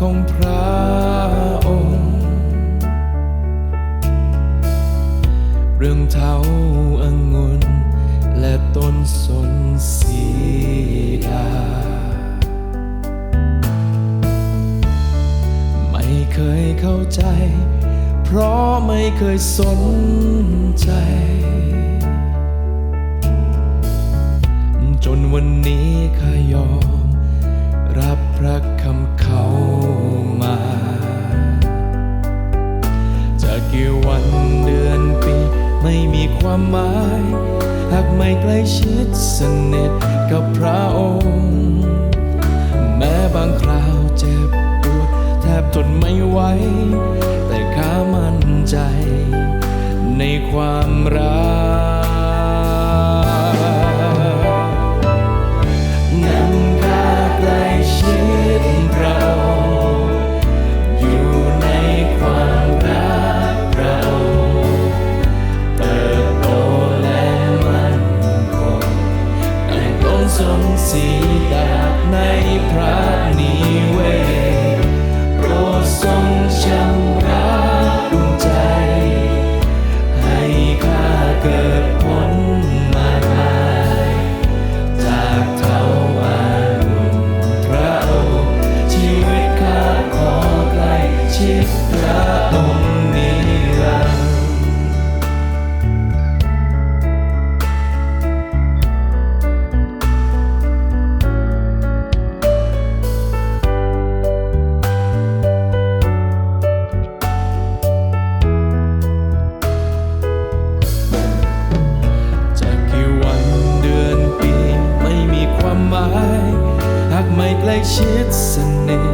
ของพระองค์ เรื่องเท้าอังุนและต้นสนสีดา ไม่เคยเข้าใจ เพราะไม่เคยสนใจ จนวันนี้ข้ยอม วันเดือนปี ไม่มีความหมาย หากไม่ใกล้ชิดสนิทกับพระองค์ แม้บางคราวเจ็บปวดแทบทนไม่ไหว งต้นสนสีดาบในพระนิเวศโปรดทรง ล้ชิดสนิท